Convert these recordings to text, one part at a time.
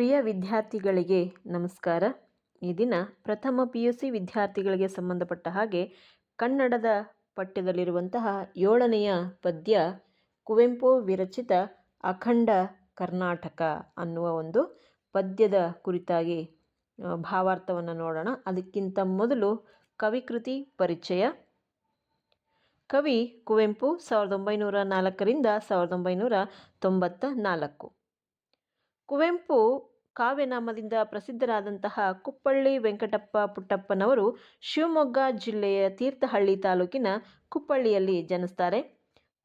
ಪ್ರಿಯ ವಿದ್ಯಾರ್ಥಿಗಳಿಗೆ ನಮಸ್ಕಾರ. ಈ ದಿನ ಪ್ರಥಮ ಪಿ ಯು ಸಿ ವಿದ್ಯಾರ್ಥಿಗಳಿಗೆ ಸಂಬಂಧಪಟ್ಟ ಹಾಗೆ ಕನ್ನಡದ ಪಠ್ಯದಲ್ಲಿರುವಂತಹ ಏಳನೆಯ ಪದ್ಯ ಕುವೆಂಪು ವಿರಚಿತ ಅಖಂಡ ಕರ್ನಾಟಕ ಅನ್ನುವ ಒಂದು ಪದ್ಯದ ಕುರಿತಾಗಿ ಭಾವಾರ್ಥವನ್ನು ನೋಡೋಣ. ಅದಕ್ಕಿಂತ ಮೊದಲು ಕವಿಕೃತಿ ಪರಿಚಯ. ಕವಿ ಕುವೆಂಪು ಸಾವಿರದ ಒಂಬೈನೂರ ನಾಲ್ಕರಿಂದ ಸಾವಿರದ ಒಂಬೈನೂರ ತೊಂಬತ್ತ ನಾಲ್ಕು. ಕುವೆಂಪು ಕಾವ್ಯನಾಮದಿಂದ ಪ್ರಸಿದ್ಧರಾದಂತಹ ಕುಪ್ಪಳ್ಳಿ ವೆಂಕಟಪ್ಪ ಪುಟ್ಟಪ್ಪನವರು ಶಿವಮೊಗ್ಗ ಜಿಲ್ಲೆಯ ತೀರ್ಥಹಳ್ಳಿ ತಾಲೂಕಿನ ಕುಪ್ಪಳ್ಳಿಯಲ್ಲಿ ಜನಿಸ್ತಾರೆ.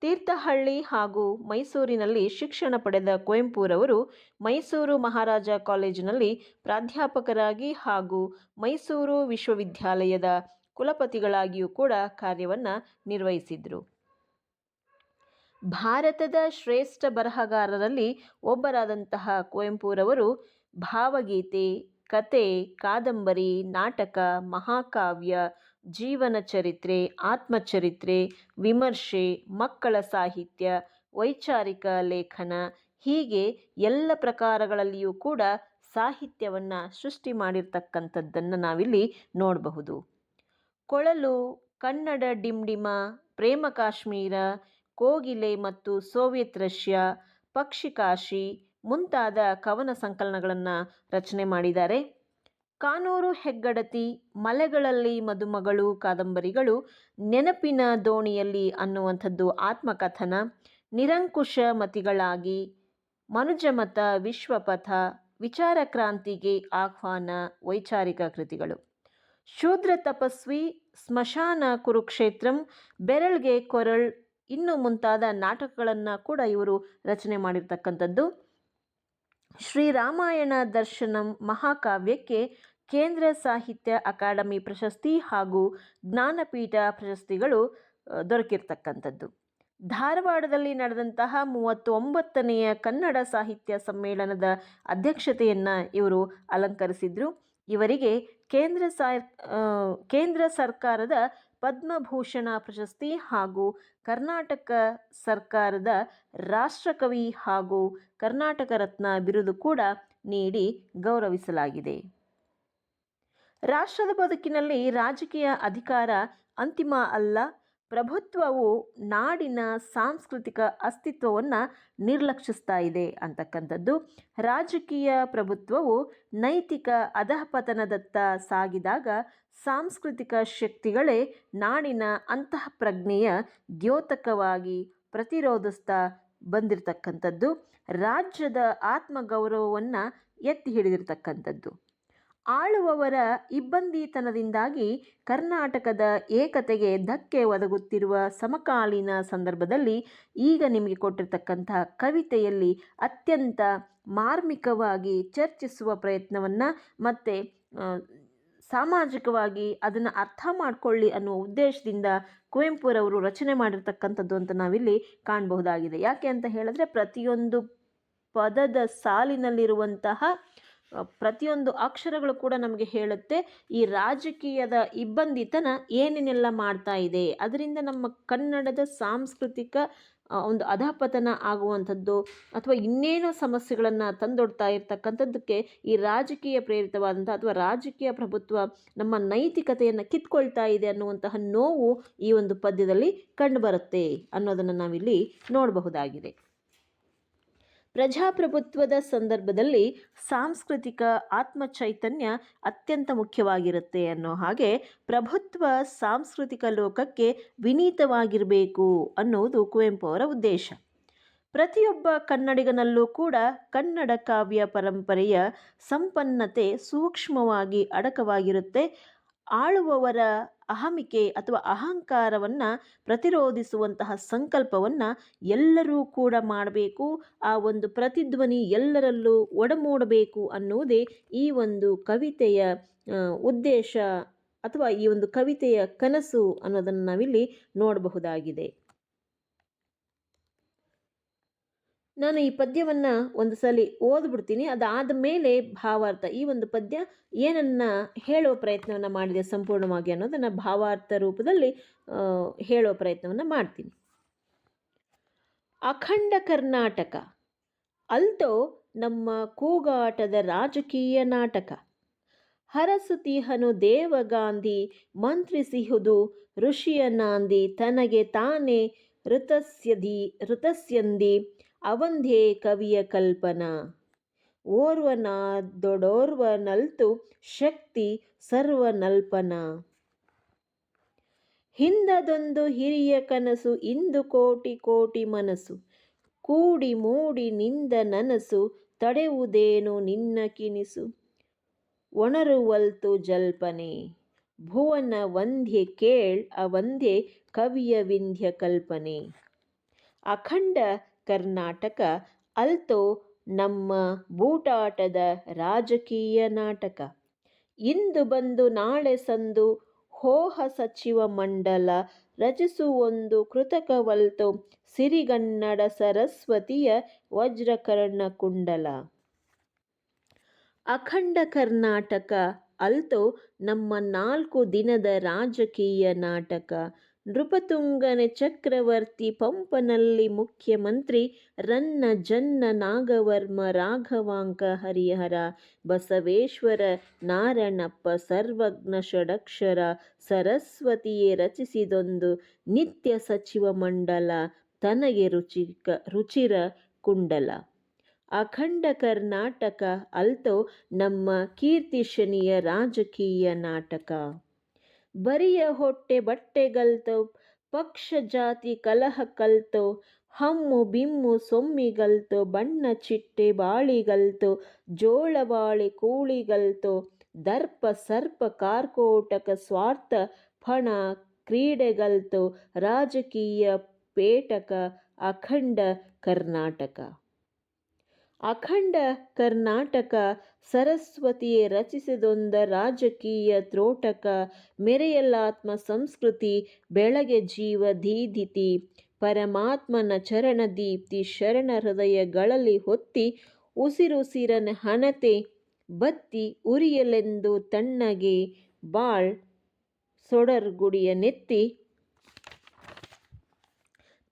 ತೀರ್ಥಹಳ್ಳಿ ಹಾಗೂ ಮೈಸೂರಿನಲ್ಲಿ ಶಿಕ್ಷಣ ಪಡೆದ ಕುವೆಂಪುರವರು ಮೈಸೂರು ಮಹಾರಾಜ ಕಾಲೇಜಿನಲ್ಲಿ ಪ್ರಾಧ್ಯಾಪಕರಾಗಿ ಹಾಗೂ ಮೈಸೂರು ವಿಶ್ವವಿದ್ಯಾಲಯದ ಕುಲಪತಿಗಳಾಗಿಯೂ ಕೂಡ ಕಾರ್ಯವನ್ನು ನಿರ್ವಹಿಸಿದರು. ಭಾರತದ ಶ್ರೇಷ್ಠ ಬರಹಗಾರರಲ್ಲಿ ಒಬ್ಬರಾದಂತಹ ಕುವೆಂಪುರವರು ಭಾವಗೀತೆ, ಕತೆ, ಕಾದಂಬರಿ, ನಾಟಕ, ಮಹಾಕಾವ್ಯ, ಜೀವನ ಚರಿತ್ರೆ, ಆತ್ಮಚರಿತ್ರೆ, ವಿಮರ್ಶೆ, ಮಕ್ಕಳ ಸಾಹಿತ್ಯ, ವೈಚಾರಿಕ ಲೇಖನ ಹೀಗೆ ಎಲ್ಲ ಪ್ರಕಾರಗಳಲ್ಲಿಯೂ ಕೂಡ ಸಾಹಿತ್ಯವನ್ನು ಸೃಷ್ಟಿ ಮಾಡಿರ್ತಕ್ಕಂಥದ್ದನ್ನು ನಾವಿಲ್ಲಿ ನೋಡಬಹುದು. ಕೊಳಲು, ಕನ್ನಡ ಡಿಂಡಿಮ, ಪ್ರೇಮ ಕಾಶ್ಮೀರ, ಕೋಗಿಲೆ ಮತ್ತು ಸೋವಿಯತ್ ರಷ್ಯಾ ಪಕ್ಷಿಕಾಶಿ ಮುಂತಾದ ಕವನ ಸಂಕಲನಗಳನ್ನು ರಚನೆ ಮಾಡಿದ್ದಾರೆ. ಕಾನೂರು ಹೆಗ್ಗಡತಿ, ಮಲೆಗಳಲ್ಲಿ ಮದುಮಗಳು, ಕಾದಂಬರಿಗಳು, ನೆನಪಿನ ದೋಣಿಯಲ್ಲಿ ಅನ್ನುವಂಥದ್ದು ಆತ್ಮಕಥನ, ನಿರಂಕುಶ ಮತಿಗಳಾಗಿ, ಮನುಜಮತ, ವಿಶ್ವಪಥ ವಿಚಾರ ಕ್ರಾಂತಿಗೆ ಆಹ್ವಾನ, ವೈಚಾರಿಕ ಕೃತಿಗಳು. ಶೂದ್ರ ತಪಸ್ವಿ, ಸ್ಮಶಾನ ಕುರುಕ್ಷೇತ್ರಂ, ಬೆರಳ್ಗೆ ಕೊರಳ್, ಇನ್ನು ಮುಂತಾದ ನಾಟಕಗಳನ್ನು ಕೂಡ ಇವರು ರಚನೆ ಮಾಡಿರ್ತಕ್ಕಂಥದ್ದು. ಶ್ರೀರಾಮಾಯಣ ದರ್ಶನಂ ಮಹಾಕಾವ್ಯಕ್ಕೆ ಕೇಂದ್ರ ಸಾಹಿತ್ಯ ಅಕಾಡೆಮಿ ಪ್ರಶಸ್ತಿ ಹಾಗೂ ಜ್ಞಾನಪೀಠ ಪ್ರಶಸ್ತಿಗಳು ದೊರಕಿರ್ತಕ್ಕಂಥದ್ದು. ಧಾರವಾಡದಲ್ಲಿ ನಡೆದಂತಹ ಮೂವತ್ತೊಂಬತ್ತನೆಯ ಕನ್ನಡ ಸಾಹಿತ್ಯ ಸಮ್ಮೇಳನದ ಅಧ್ಯಕ್ಷತೆಯನ್ನು ಇವರು ಅಲಂಕರಿಸಿದರು. ಇವರಿಗೆ ಕೇಂದ್ರ ಸರ್ ಕೇಂದ್ರ ಸರ್ಕಾರದ ಪದ್ಮಭೂಷಣ ಪ್ರಶಸ್ತಿ ಹಾಗೂ ಕರ್ನಾಟಕ ಸರ್ಕಾರದ ರಾಷ್ಟ್ರಕವಿ ಹಾಗೂ ಕರ್ನಾಟಕ ರತ್ನ ಬಿರುದು ಕೂಡ ನೀಡಿ ಗೌರವಿಸಲಾಗಿದೆ. ರಾಷ್ಟ್ರದ ಬದುಕಿನಲ್ಲಿ ರಾಜಕೀಯ ಅಧಿಕಾರ ಅಂತಿಮ ಅಲ್ಲ. ಪ್ರಭುತ್ವವು ನಾಡಿನ ಸಾಂಸ್ಕೃತಿಕ ಅಸ್ತಿತ್ವವನ್ನು ನಿರ್ಲಕ್ಷಿಸ್ತಾ ಇದೆ ಅಂತಕ್ಕಂಥದ್ದು. ರಾಜಕೀಯ ಪ್ರಭುತ್ವವು ನೈತಿಕ ಅಧಃಪತನದತ್ತ ಸಾಗಿದಾಗ ಸಾಂಸ್ಕೃತಿಕ ಶಕ್ತಿಗಳೇ ನಾಡಿನ ಅಂತಃಪ್ರಜ್ಞೆಯ ದ್ಯೋತಕವಾಗಿ ಪ್ರತಿರೋಧಿಸ್ತಾ ಬಂದಿರತಕ್ಕಂಥದ್ದು. ರಾಜ್ಯದ ಆತ್ಮಗೌರವವನ್ನು ಎತ್ತಿ ಹಿಡಿದಿರ್ತಕ್ಕಂಥದ್ದು. ಆಳುವವರ ಇಬ್ಬಂದಿತನದಿಂದಾಗಿ ಕರ್ನಾಟಕದ ಏಕತೆಗೆ ಧಕ್ಕೆ ಒದಗುತ್ತಿರುವ ಸಮಕಾಲೀನ ಸಂದರ್ಭದಲ್ಲಿ ಈಗ ನಿಮಗೆ ಕೊಟ್ಟಿರ್ತಕ್ಕಂತಹ ಕವಿತೆಯಲ್ಲಿ ಅತ್ಯಂತ ಮಾರ್ಮಿಕವಾಗಿ ಚರ್ಚಿಸುವ ಪ್ರಯತ್ನವನ್ನು ಮತ್ತು ಸಾಮಾಜಿಕವಾಗಿ ಅದನ್ನು ಅರ್ಥ ಮಾಡಿಕೊಳ್ಳಿ ಅನ್ನುವ ಉದ್ದೇಶದಿಂದ ಕುವೆಂಪುರವರು ರಚನೆ ಮಾಡಿರ್ತಕ್ಕಂಥದ್ದು ಅಂತ ನಾವಿಲ್ಲಿ ಕಾಣಬಹುದಾಗಿದೆ. ಯಾಕೆ ಅಂತ ಹೇಳಿದ್ರೆ ಪ್ರತಿಯೊಂದು ಪದದ ಸಾಲಿನಲ್ಲಿರುವಂತಹ ಪ್ರತಿಯೊಂದು ಅಕ್ಷರಗಳು ಕೂಡ ನಮಗೆ ಹೇಳುತ್ತೆ. ಈ ರಾಜಕೀಯದ ಇಬ್ಬಂದಿತನ ಏನೇನೆಲ್ಲ ಮಾಡ್ತಾ ಇದೆ, ಅದರಿಂದ ನಮ್ಮ ಕನ್ನಡದ ಸಾಂಸ್ಕೃತಿಕ ಒಂದು ಅಧಪತನ ಆಗುವಂಥದ್ದು ಅಥವಾ ಇನ್ನೇನೋ ಸಮಸ್ಯೆಗಳನ್ನು ತಂದೊಡ್ತಾ ಇರ್ತಕ್ಕಂಥದ್ದಕ್ಕೆ ಈ ರಾಜಕೀಯ ಪ್ರೇರಿತವಾದಂಥ ಅಥವಾ ರಾಜಕೀಯ ಪ್ರಭುತ್ವ ನಮ್ಮ ನೈತಿಕತೆಯನ್ನು ಕಿತ್ಕೊಳ್ತಾ ಇದೆ ಅನ್ನುವಂತಹ ನೋವು ಈ ಒಂದು ಪದ್ಯದಲ್ಲಿ ಕಂಡುಬರುತ್ತೆ ಅನ್ನೋದನ್ನು ನಾವಿಲ್ಲಿ ನೋಡಬಹುದಾಗಿದೆ. ಪ್ರಜಾಪ್ರಭುತ್ವದ ಸಂದರ್ಭದಲ್ಲಿ ಸಾಂಸ್ಕೃತಿಕ ಆತ್ಮಚೈತನ್ಯ ಅತ್ಯಂತ ಮುಖ್ಯವಾಗಿರುತ್ತೆ ಅನ್ನೋ ಹಾಗೆ ಪ್ರಭುತ್ವ ಸಾಂಸ್ಕೃತಿಕ ಲೋಕಕ್ಕೆ ವಿನೀತವಾಗಿರಬೇಕು ಅನ್ನುವುದು ಕುವೆಂಪು ಅವರ ಉದ್ದೇಶ. ಪ್ರತಿಯೊಬ್ಬ ಕನ್ನಡಿಗನಲ್ಲೂ ಕೂಡ ಕನ್ನಡ ಕಾವ್ಯ ಪರಂಪರೆಯ ಸಂಪನ್ನತೆ ಸೂಕ್ಷ್ಮವಾಗಿ ಅಡಕವಾಗಿರುತ್ತೆ. ಆಳುವವರ ಅಹಮಿಕೆ ಅಥವಾ ಅಹಂಕಾರವನ್ನು ಪ್ರತಿರೋಧಿಸುವಂತಹ ಸಂಕಲ್ಪವನ್ನು ಎಲ್ಲರೂ ಕೂಡ ಮಾಡಬೇಕು. ಆ ಒಂದು ಪ್ರತಿಧ್ವನಿ ಎಲ್ಲರಲ್ಲೂ ಒಡಮೂಡಬೇಕು ಅನ್ನುವುದೇ ಈ ಒಂದು ಕವಿತೆಯ ಉದ್ದೇಶ ಅಥವಾ ಈ ಒಂದು ಕವಿತೆಯ ಕನಸು ಅನ್ನೋದನ್ನು ನಾವಿಲ್ಲಿ ನೋಡಬಹುದಾಗಿದೆ. ನಾನು ಈ ಪದ್ಯವನ್ನು ಒಂದು ಸಲ ಓದ್ಬಿಡ್ತೀನಿ. ಅದಾದ ಮೇಲೆ ಭಾವಾರ್ಥ, ಈ ಒಂದು ಪದ್ಯ ಏನನ್ನ ಹೇಳುವ ಪ್ರಯತ್ನವನ್ನು ಮಾಡಿದೆ ಸಂಪೂರ್ಣವಾಗಿ ಅನ್ನೋದನ್ನು ಭಾವಾರ್ಥ ರೂಪದಲ್ಲಿ ಹೇಳುವ ಪ್ರಯತ್ನವನ್ನು ಮಾಡ್ತೀನಿ. ಅಖಂಡ ಕರ್ನಾಟಕ, ಅಲ್ತೋ ನಮ್ಮ ಕೂಗಾಟದ ರಾಜಕೀಯ ನಾಟಕ. ಹರಸುತಿಹನು ದೇವಗಾಂಧಿ ಮಂತ್ರಿಸಿಹುದು ಋಷಿಯ ನಾಂದಿ, ತನಗೆ ತಾನೇ ಋತಸ್ಯದಿ, ಋತಸ್ಯಂದಿ. ಅವಂದೇ ಕವಿಯ ಕಲ್ಪನಾ. ನಲ್ತು ಶಕ್ತಿ ಸರ್ವನಲ್ಪನ. ಹಿಂದದೊಂದು ಹಿರಿಯ ಕನಸು, ಇಂದು ಕೋಟಿ ಕೋಟಿ ಮನಸು ಕೂಡಿ ಮೂಡಿ ನಿಂದ ನನಸು ತಡೆವುದೇನು ನಿನ್ನ ಕಿನಿಸು. ಒಣರುವಲ್ತು ಜಲ್ಪನೆ. ಭುವನ ವಂದ್ಯೆ ಕೇಳ್ ಅವಂದೆ ಕವಿಯ ವಿಂಧ್ಯ ಕಲ್ಪನೆ. ಅಖಂಡ ಕರ್ನಾಟಕ ಅಲ್ತೋ ನಮ್ಮ ಬೂಟಾಟದ ರಾಜಕೀಯ ನಾಟಕ. ಇಂದು ಬಂದು ನಾಳೆ ಸಂದು ಹೋಹ ಸಚಿವ ಮಂಡಲ ರಚಿಸುವೊಂದು ಕೃತಕವಲ್ತೋ ಸಿರಿಗನ್ನಡ ಸರಸ್ವತಿಯ ವಜ್ರಕರ್ಣ ಕುಂಡಲ. ಅಖಂಡ ಕರ್ನಾಟಕ ಅಲ್ತೋ ನಮ್ಮ ನಾಲ್ಕು ದಿನದ ರಾಜಕೀಯ ನಾಟಕ. ನೃಪತುಂಗನೆ ಚಕ್ರವರ್ತಿ ಪಂಪನಲ್ಲಿ ಮುಖ್ಯಮಂತ್ರಿ ರನ್ನ ಜನ್ನ ನಾಗವರ್ಮ ರಾಘವಾಂಕ ಹರಿಹರ, ಬಸವೇಶ್ವರ ನಾರಣಪ್ಪ ಸರ್ವಜ್ಞ ಷಡಕ್ಷರ ಸರಸ್ವತಿಯೇ ರಚಿಸಿದೊಂದು ನಿತ್ಯ ಸಚಿವ ಮಂಡಲ, ತನಗೆ ರುಚಿಕ ರುಚಿರ ಕುಂಡಲ. ಅಖಂಡ ಕರ್ನಾಟಕ ಅಲ್ತೋ ನಮ್ಮ ಕೀರ್ತಿಶನಿಯ ರಾಜಕೀಯ ನಾಟಕ. ಬರಿಯ ಹೊಟ್ಟೆ ಬಟ್ಟೆಗಲ್ತವ್ ಪಕ್ಷ ಜಾತಿ ಕಲಹ ಕಲ್ತೋ, ಹಮ್ಮು ಬಿಮ್ಮು ಸೊಮ್ಮಿಗಲ್ತೋ ಬಣ್ಣ ಚಿಟ್ಟೆ ಬಾಳಿಗಲ್ತೋ ಕೂಳಿ ಕೂಳಿಗಲ್ತೋ ದರ್ಪ ಸರ್ಪ ಕಾರ್ಕೋಟಕ ಸ್ವಾರ್ಥ ಫಣ ಕ್ರೀಡೆಗಲ್ತೋ ರಾಜಕೀಯ ಪೇಟಕ ಅಖಂಡ ಕರ್ನಾಟಕ. ಅಖಂಡ ಕರ್ನಾಟಕ ಸರಸ್ವತಿಯೇ ರಚಿಸಿದೊಂದ ರಾಜಕೀಯ ತ್ರೋಟಕ ಮೆರೆಯಲಾತ್ಮ ಸಂಸ್ಕೃತಿ ಬೆಳಗ್ಗೆ ಜೀವ ದೀದಿತಿ, ಪರಮಾತ್ಮನ ಚರಣ ದೀಪ್ತಿ, ಶರಣ ಹೃದಯಗಳಲ್ಲಿ ಹೊತ್ತಿ ಉಸಿರುಸಿರನ ಹಣತೆ ಬತ್ತಿ ಉರಿಯಲೆಂದು ತಣ್ಣಗೆ ಬಾಳ್ ಸೊಡರ್ಗುಡಿಯ ನೆತ್ತಿ,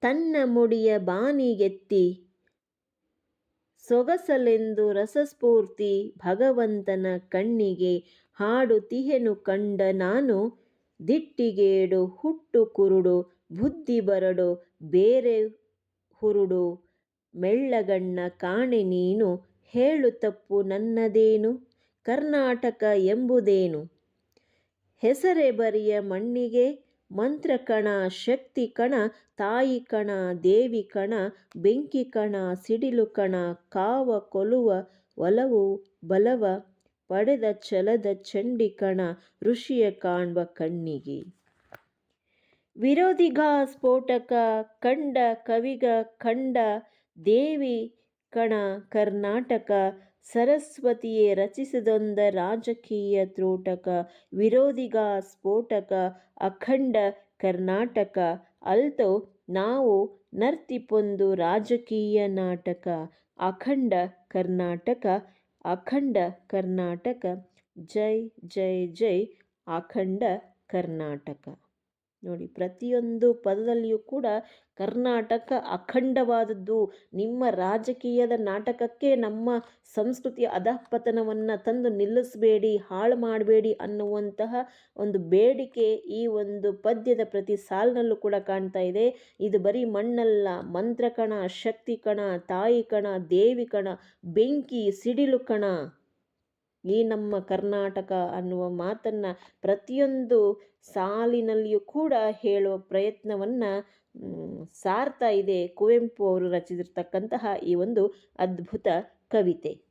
ತನ್ನ ಮುಡಿಯ ಬಾನಿಗೆತ್ತಿ ಸೊಗಸಲೆಂದು ರಸಸ್ಫೂರ್ತಿ ಭಗವಂತನ ಕಣ್ಣಿಗೆ ಹಾಡುತಿಹೆನು ಕಂಡ ನಾನು ದಿಟ್ಟಿಗೇಡು ಹುಟ್ಟು ಕುರುಡು ಬುದ್ಧಿ ಬರಡು ಬೇರೆ ಹುರುಡು ಮೆಳ್ಳಗಣ್ಣ ಕಾಣೆ ನೀನು ಹೇಳು ತಪ್ಪು ನನ್ನದೇನು ಕರ್ನಾಟಕ ಎಂಬುದೇನು ಹೆಸರೆ ಬರಿಯ ಮಣ್ಣಿಗೆ ಮಂತ್ರ ಕಣ ಶಕ್ತಿ ಕಣ, ತಾಯಿ ಕಣ, ದೇವಿ ಕಣ, ಬೆಂಕಿ ಕಣ, ಸಿಡಿಲು ಕಣ, ಕಾವ, ಕೊಲುವ, ಒಲವು, ಬಲವ, ಪಡೆದ ಛಲದ ಚಂಡಿ ಕಣ, ಋಷಿಯ ಕಾಣ್ವ ಕಣ್ಣಿಗೆ. ವಿರೋಧಿಗ, ಸ್ಫೋಟಕ, ಕಂಡ, ಕವಿಗ, ಕಂಡ, ದೇವಿ ಕಣ, ಕರ್ನಾಟಕ ಸರಸ್ವತಿಯೇ ರಚಿಸಿದೊಂದ ರಾಜಕೀಯ ತ್ರೋಟಕ ವಿರೋಧಿಗ, ಸ್ಫೋಟಕ, ಅಖಂಡ ಕರ್ನಾಟಕ, ಅಲ್ತೋ ನಾವು ನರ್ತಿಪೊಂದು ರಾಜಕೀಯ ನಾಟಕ, ಅಖಂಡ ಕರ್ನಾಟಕ ಅಖಂಡ ಕರ್ನಾಟಕ, ಜೈ ಜೈ ಜೈ, ಅಖಂಡ ಕರ್ನಾಟಕ. ನೋಡಿ, ಪ್ರತಿಯೊಂದು ಪದದಲ್ಲಿಯೂ ಕೂಡ ಕರ್ನಾಟಕ ಅಖಂಡವಾದದ್ದು. ನಿಮ್ಮ ರಾಜಕೀಯದ ನಾಟಕಕ್ಕೆ ನಮ್ಮ ಸಂಸ್ಕೃತಿಯ ಅಧಃಪತನವನ್ನು ತಂದು ನಿಲ್ಲಿಸಬೇಡಿ, ಹಾಳು ಮಾಡಬೇಡಿ ಅನ್ನುವಂತಹ ಒಂದು ಬೇಡಿಕೆ ಈ ಒಂದು ಪದ್ಯದ ಪ್ರತಿ ಸಾಲಿನಲ್ಲೂ ಕೂಡ ಕಾಣ್ತಾ ಇದೆ. ಇದು ಬರೀ ಮಣ್ಣಲ್ಲ ಮಂತ್ರ ಕಣ ಶಕ್ತಿ ಕಣ, ತಾಯಿ ಕಣ, ದೇವಿ ಕಣ, ಬೆಂಕಿ, ಸಿಡಿಲು ಕಣ. ಈ ನಮ್ಮ ಕರ್ನಾಟಕ ಅನ್ನುವ ಮಾತನ್ನು ಪ್ರತಿಯೊಂದು ಸಾಲಿನಲ್ಲಿಯೂ ಕೂಡ ಹೇಳುವ ಪ್ರಯತ್ನವನ್ನು ಸಾರ್ತಾ ಇದೆ ಕುವೆಂಪು ಅವರು ರಚಿಸಿರ್ತಕ್ಕಂತಹ ಈ ಒಂದು ಅದ್ಭುತ ಕವಿತೆ.